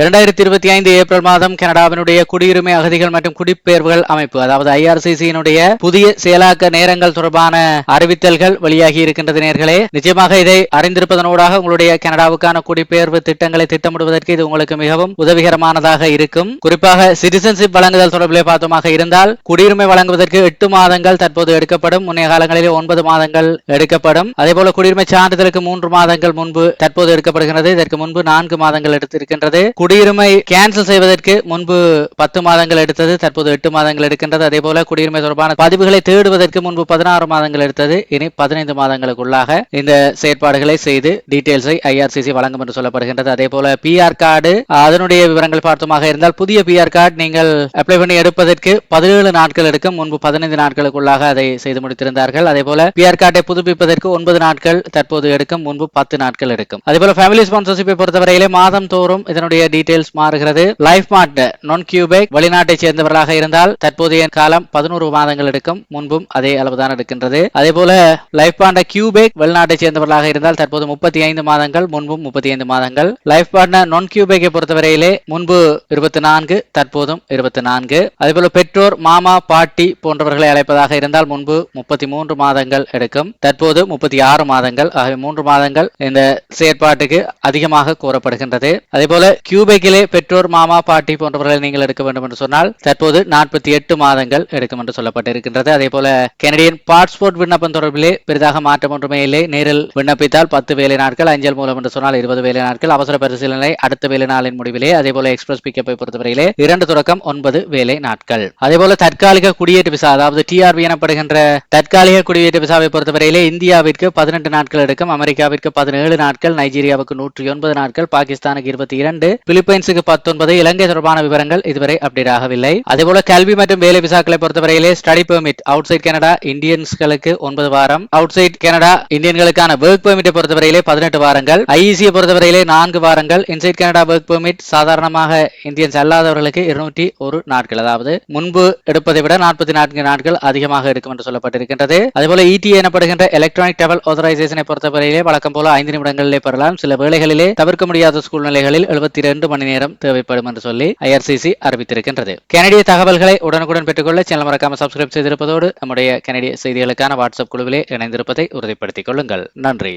இரண்டாயிரத்தி இருபத்தி ஐந்து ஏப்ரல் மாதம் கனடாவினுடைய குடியுரிமை அகதிகள் மற்றும் குடிப்பெயர்வுகள் அமைப்பு அதாவது ஐஆர்சிசியினுடைய புதிய செயலாக்க நேரங்கள் தொடர்பான அறிவித்தல்கள் வெளியாகி இருக்கின்றது நேர்களே. நிச்சயமாக இதை அறிந்திருப்பதனூடாக உங்களுடைய கனடாவுக்கான குடிபெயர்வு திட்டங்களை திட்டமிடுவதற்கு இது உங்களுக்கு மிகவும் உதவிகரமானதாக இருக்கும். குறிப்பாக சிட்டிசன்ஷிப் வழங்குதல் தொடர்பிலே பார்த்தோமாக இருந்தால் குடியுரிமை வழங்குவதற்கு எட்டு மாதங்கள் தற்போது எடுக்கப்படும். முன்னைய காலங்களிலே ஒன்பது மாதங்கள் எடுக்கப்படும். அதே போல குடியுரிமை சான்றிதழுக்கு மூன்று மாதங்கள் முன்பு தற்போது எடுக்கப்படுகிறது. இதற்கு முன்பு நான்கு மாதங்கள் எடுத்திருக்கின்றது. குடியுரிமை கேன்சல் செய்வதற்கு முன்பு பத்து மாதங்கள் எடுத்தது தற்போது எட்டு மாதங்கள் எடுக்கின்றது. அதே போல குடியுரிமை தொடர்பான பதிவுகளை தேடுவதற்கு முன்பு பதினாறு மாதங்கள் எடுத்தது. இனி பதினைந்து மாதங்களுக்குள்ளாக இந்த செயற்பாடுகளை செய்து டீடைல்ஸை ஐஆர்சிசி வழங்கும் என்று சொல்லப்படுகின்றது. அதே போல பிஆர் கார்டு அதனுடைய விவரங்கள் பார்த்தமாக இருந்தால் புதிய பிஆர் கார்டு நீங்கள் அப்ளை பண்ணி எடுப்பதற்கு பதினேழு நாட்கள் எடுக்கும். முன்பு பதினைந்து நாட்களுக்குள்ளாக அதை செய்து முடித்திருந்தார்கள். அதே போல பிஆர் கார்டை புதுப்பிப்பதற்கு ஒன்பது நாட்கள் தற்போது எடுக்கும். முன்பு பத்து நாட்கள் எடுக்கும். அதே போல ஃபேமிலி ஸ்பான்சர்ஷிப்பை பொறுத்தவரையிலே மாதம் தோறும் இதனுடைய டீடைல்ஸ் மாறுகிறது. லைஃப் மார்ட் நான் கியூபேக் வெளிநாட்டை சேர்ந்தவர்களாக இருந்தால் தற்போதைய காலம் பதினோரு மாதங்கள் எடுக்கும். முன்பும் அதே அளவுதான் எடுக்கின்றது. அதே போல லைஃப் பார்ட்னர் கியூபேக் வெளிநாட்டை சேர்ந்தவர்களாக இருந்தால் தற்போது முப்பத்தி ஐந்து மாதங்கள் முன்பும் முப்பத்தி ஐந்து மாதங்கள். லைஃப் பார்ட்னர் நான் கியூபேக்கை பொறுத்தவரையிலே முன்பு இருபத்தி நான்கு தற்போதும் இருபத்தி நான்கு அதே போல பெற்றோர் மாமா பாட்டி போன்றவர்களை அழைப்பதாக இருந்தால் முன்பு முப்பத்தி மூன்று மாதங்கள் எடுக்கும். தற்போது முப்பத்தி ஆறு மாதங்கள் ஆகிய மூன்று மாதங்கள் இந்த செயற்பாட்டுக்கு அதிகமாக கோரப்படுகின்றது அதே போல கியூ ரூபாய்க்கிலே பெற்றோர் மாமா பாட்டி போன்றவர்களை நீங்கள் எடுக்க வேண்டும் என்று சொன்னால் தற்போது நாற்பத்தி எட்டு மாதங்கள் எடுக்கும் என்று சொல்லப்பட்டிருக்கின்றது. அதே போல கெனடியன் பாஸ்போர்ட் விண்ணப்பம் தொடர்பிலே பெரிதாக மாற்றம் ஒன்றுமே இல்லை. நேரில் விண்ணப்பித்தால் பத்து வேலை நாட்கள் அஞ்சல் மூலம் என்று சொன்னால் இருபது வேலை நாட்கள் அவசர பரிசீலனை அடுத்த வேலை நாளின் முடிவிலே அதே போல எக்ஸ்பிரஸ் பிக்கப்பை பொறுத்தவரையிலே இரண்டு தொடக்கம் ஒன்பது வேலை நாட்கள். அதே போல தற்காலிக குடியேற்ற விசா அதாவது டிஆர்பி எனப்படுகின்ற தற்காலிக குடியேற்ற விசாவை பொறுத்தவரையிலே இந்தியாவிற்கு பதினெட்டு நாட்கள் எடுக்கும் அமெரிக்காவிற்கு பதினேழு நாட்கள் நைஜீரியாவுக்கு நூற்றி ஒன்பது நாட்கள் பாகிஸ்தானுக்கு இருபத்தி இரண்டு பிலிப்பைன்ஸுக்கு பத்தொன்பது இலங்கை தொடர்பான விவரங்கள் இதுவரை அப்டேட் ஆகவில்லை. அதேபோல கல்வி மற்றும் வேலை விசாக்களை பொறுத்தவரையிலே study permit outside Canada இந்தியன்ஸ்களுக்கு ஒன்பது வாரம். அவுட் சைட் கனடா இந்தியன்களுக்கான ஒர்க் பெர்மிட்டை பொறுத்தவரையிலே பதினெட்டு வாரங்கள். ஐஇசியை பொறுத்தவரையிலே நான்கு வாரங்கள். இன்சைட் கனடா ஒர்க் பெர்மிட் சாதாரணமாக இந்தியன்ஸ் அல்லாதவர்களுக்கு இருநூற்றி ஒரு நாட்கள். அதாவது முன்பு எடுப்பதை விட நாற்பத்தி நான்கு நாட்கள் அதிகமாக இருக்கும் என்று சொல்லப்பட்டிருக்கின்றது. அதேபோல இடி எனப்படுகின்ற எலக்ட்ரானிக் டெவல் ஆதரைசேஷனை பொறுத்தவரையிலே வழக்கம் போல ஐந்து நிமிடங்களிலே பெறலாம். சில வேளைகளிலே தவிர்க்க முடியாத சூழ்நிலைகளில் எழுபத்தி இரண்டு மணி நேரம் தேவைப்படும் என்று சொல்லி ஐஆர்சிசி அறிவித்திருக்கின்றது. கனடிய தகவல்களை உடனுக்குடன் பெற்றுக்கொள்ள சேனல் மறக்காம சப்ஸ்கிரைப் செய்திருப்பதோடு நம்முடைய கனடிய செய்திகளுக்கான வாட்ஸ்அப் குழுவிலே இணைந்திருப்பதை உறுதிப்படுத்திக் கொள்ளுங்கள். நன்றி.